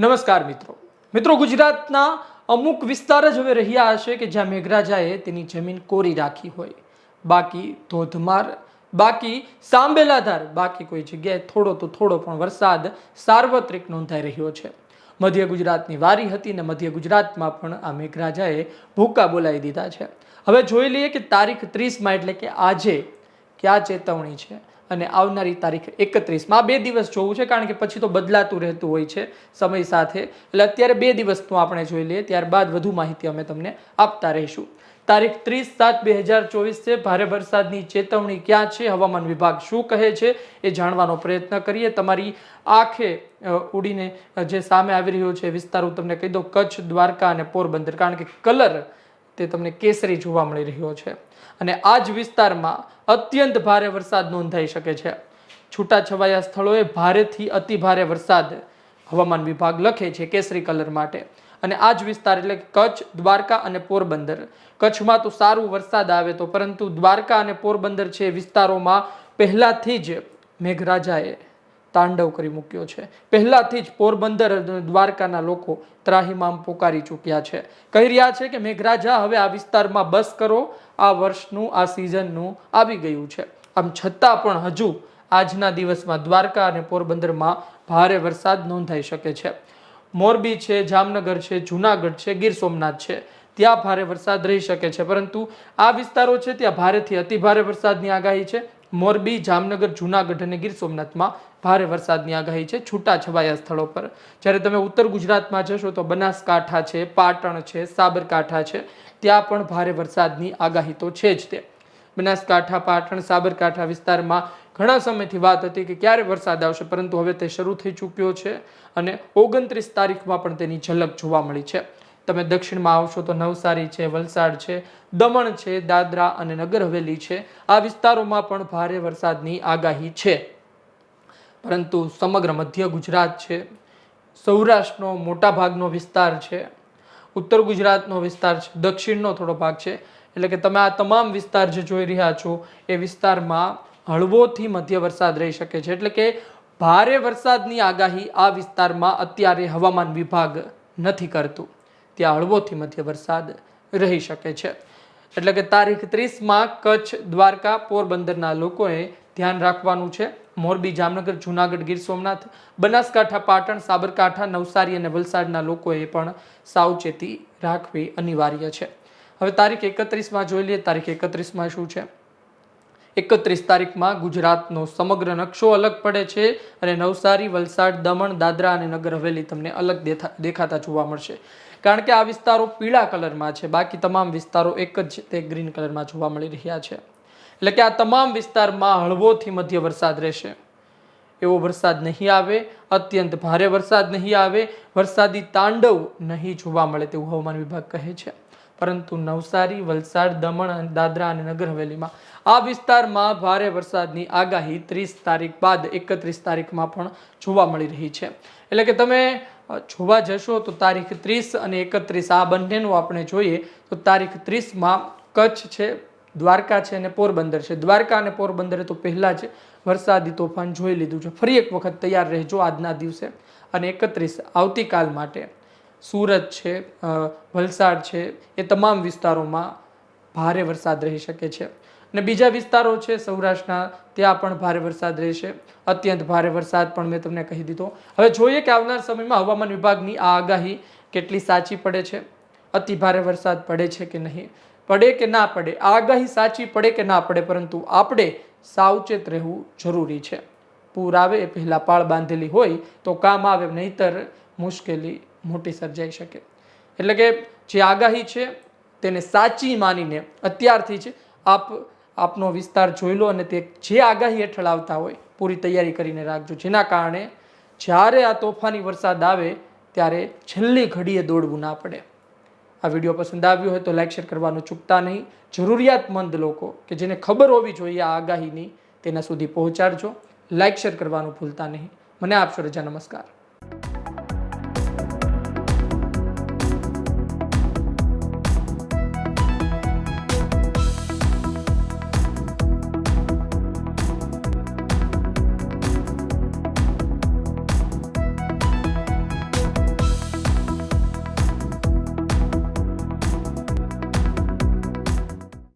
નમસ્કાર મિત્રો. મિત્રો, ગુજરાતના અમુક વિસ્તાર જ હવે રહ્યા હશે કે જ્યાં મેઘરાજાએ તેની જમીન કોરી રાખી હોય. બાકી ધોધમાર, બાકી સાંબેલાધાર, બાકી કોઈ જગ્યાએ થોડો તો થોડો પણ વરસાદ સાર્વત્રિક નોંધાઈ રહ્યો છે. મધ્ય ગુજરાતની વારી હતી ને મધ્ય ગુજરાતમાં પણ આ મેઘરાજાએ ભૂકા બોલાવી દીધા છે. હવે જોઈ લઈએ કે તારીખ ત્રીસમાં, એટલે કે આજે, ક્યાં ચેતવણી છે? અને આવનારી તારીખ એકત્રીસમાં બે દિવસ જોવું છે, કારણ કે પછી તો બદલાતું રહેતું હોય છે સમય સાથે. એટલે અત્યારે બે દિવસનું આપણે જોઈ લઈએ, ત્યારબાદ વધુ માહિતી અમે તમને આપતા રહીશું. તારીખ ત્રીસ સાત બે હજાર ચોવીસ છે, ભારે વરસાદની ચેતવણી ક્યાં છે, હવામાન વિભાગ શું કહે છે, એ જાણવાનો પ્રયત્ન કરીએ. તમારી આંખે ઉડીને જે સામે આવી રહ્યો છે વિસ્તાર હું તમને કહી દઉં, કચ્છ, દ્વારકા અને પોરબંદર. કારણ કે કલર તે તમને કેસરી જોવા મળી રહ્યો છે. અને આ જ વિસ્તારમાં અત્યંત ભારે વરસાદ નોંધાઈ શકે છે. છૂટાછવાયા સ્થળોએ ભારેથી અતિ ભારે વરસાદ હવામાન વિભાગ લખે છે કેસરી કલર માટે. અને આ જ વિસ્તાર એટલે કચ્છ, દ્વારકા અને પોરબંદર. કચ્છમાં તો સારું વરસાદ આવે તો પરંતુ દ્વારકા અને પોરબંદર છે વિસ્તારોમાં પહેલાથી જ મેઘરાજાએ તાંડવ કરી મૂક્યો છે. પહેલાથી જ પોરબંદર દ્વારકાના લોકો ત્રાહિમામ પોકારી ચૂક્યા છે. કહી રહ્યા છે કે મેઘરાજા, હવે આ વિસ્તારમાં બસ કરો. આ વર્ષનું, આ સિઝનનું આવી ગયું છે. આમ છતાં પણ હજુ આજના દિવસમાં દ્વારકા અને પોરબંદરમાં ભારે વરસાદ નોંધાઈ શકે છે. મોરબી છે, જામનગર છે, જુનાગઢ છે, ગીર સોમનાથ છે. ત્યાં ભારે વરસાદ રહી શકે છે. પરંતુ આ વિસ્તારો છે, ત્યાં ભારેથી અતિ ભારે વરસાદની આગાહી છે. મોરબી, જામનગર, જુનાગઢ અને ગીર સોમનાથમાં ભારે વરસાદની આગાહી છે છૂટા છવાયા સ્થળો પર. જ્યારે તમે ઉત્તર ગુજરાતમાં જશો તો બનાસકાંઠા છે, પાટણ છે, સાબરકાંઠા છે, ત્યાં પણ ભારે વરસાદની આગાહી તો છે જ તે. બનાસકાંઠા, પાટણ, સાબરકાંઠા વિસ્તારમાં ઘણા સમયથી વાત હતી કે ક્યારે વરસાદ આવશે, પરંતુ હવે તે શરૂ થઈ ચૂક્યો છે અને ઓગણત્રીસ તારીખમાં પણ તેની ઝલક જોવા મળી છે. તમે દક્ષિણમાં આવશો તો નવસારી છે, વલસાડ છે, દમણ છે, દાદરા અને નગર હવેલી છે. આ વિસ્તારોમાં પણ ભારે વરસાદની આગાહી છે. પરંતુ સમગ્ર મધ્ય ગુજરાત છે. સૌરાષ્ટ્રનો મોટા ભાગનો વિસ્તાર છે. ઉત્તર ગુજરાતનો વિસ્તાર છે. દક્ષિણનો થોડો ભાગ છે. એટલે કે તમે આ તમામ વિસ્તાર જે જોઈ રહ્યા છો, એ વિસ્તારમાં હળવોથી મધ્ય વરસાદ રહી શકે છે. એટલે કે ભારે વરસાદની આગાહી આ વિસ્તારમાં અત્યારે હવામાન વિભાગ નથી કરતું. ત્યાં હળવોથી મધ્ય વરસાદ રહી શકે છે. એટલે કે તારીખ ત્રીસમાં કચ્છ, દ્વારકા, પોરબંદરના લોકોએ ધ્યાન રાખવાનું છે. મોરબી, જામનગર, જુનાગઢ, ગીર સોમનાથ, બનાસકાંઠા, પાટણ, સાબરકાંઠા, નવસારી અને વલસાડના લોકોએ પણ સાવચેતી રાખવી અનિવાર્ય છે. હવે તારીખ એકત્રીસમાં જોઈ લઈએ. તારીખ એકત્રીસમાં શું છે? એકત્રીસ તારીખમાં ગુજરાતનો સમગ્ર નકશો અલગ પડે છે અને નવસારી, વલસાડ, દમણ, દાદરા અને નગર હવેલી તમને અલગ દેખા દેખાતા જોવા મળશે. કારણ કે આ વિસ્તારો પીળા કલરમાં છે. બાકી તમામ વિસ્તારો એક જ તે ગ્રીન કલરમાં જોવા મળી રહ્યા છે. એટલે કે આ તમામ વિસ્તારમાં હળવોથી મધ્ય વરસાદ રહેશે. એવો વરસાદ નહીં આવે, અત્યંત ભારે વરસાદ નહીં આવે, વરસાદી તાંડવ નહીં જોવા મળે તેવું હવામાન વિભાગ કહે છે. પરંતુ નવસારી, વલસાડ, દમણ અને દાદરા અને નગર હવેલીમાં આ વિસ્તારમાં ભારે વરસાદની આગાહી ત્રીસ તારીખ બાદ એકત્રીસ તારીખમાં પણ જોવા મળી રહી છે. એટલે કે તમે જોવા જશો તો તારીખ ત્રીસ અને એકત્રીસ, આ બંનેનું આપણે જોઈએ તો તારીખ ત્રીસમાં કચ્છ છે, દ્વારકા છે અને પોરબંદર છે. દ્વારકા અને પોરબંદરે તો પહેલાં જ વરસાદી તોફાન જોઈ લીધું છે. ફરી એક વખત તૈયાર રહેજો આજના દિવસે અને એકત્રીસ આવતીકાલ માટે સુરત છે વલસાડ છે, એ તમામ વિસ્તારોમાં ભારે વરસાદ રહી શકે છે. અને બીજા વિસ્તારો છે સૌરાષ્ટ્રના, ત્યાં પણ ભારે વરસાદ રહેશે. અત્યંત ભારે વરસાદ પણ મેં તમને કહી દીધો. હવે જોઈએ કે આવનાર સમયમાં હવામાન વિભાગની આ આગાહી કેટલી સાચી પડે છે? અતિ ભારે વરસાદ પડે છે કે નહીં? પડે કે ના પડે? આ આગાહી સાચી પડે કે ના પડે? પરંતુ આપણે સાવચેત રહેવું જરૂરી છે. પૂર આવે એ પહેલાં પાળ બાંધેલી હોય, તો કામ આવે, નહીતર મુશ્કેલી મોટી સર્જાઈ શકે. એટલે કે જે આગાહી છે, તેને સાચી માનીને અત્યારથી જ આપ આપનો વિસ્તાર જોઈ લો અને તે જે આગાહી હેઠળ આવતા હોય, પૂરી તૈયારી કરીને રાખજો. જેના કારણે જ્યારે આ તોફાની વરસાદ આવે, ત્યારે છેલ્લી ઘડીએ દોડવું ના પડે. આ વીડિયો પસંદ આવ્યો હોય તો લાઇક શેર કરવાનું ચૂકતા નહીં. જરૂરિયાતમંદ લોકો કે જેને ખબર હોવી જોઈએ આ આગાહીની, તેના સુધી પહોંચાડજો. લાઇક શેર કરવાનું ભૂલતા નહીં. મને આપશો રજા. નમસ્કાર.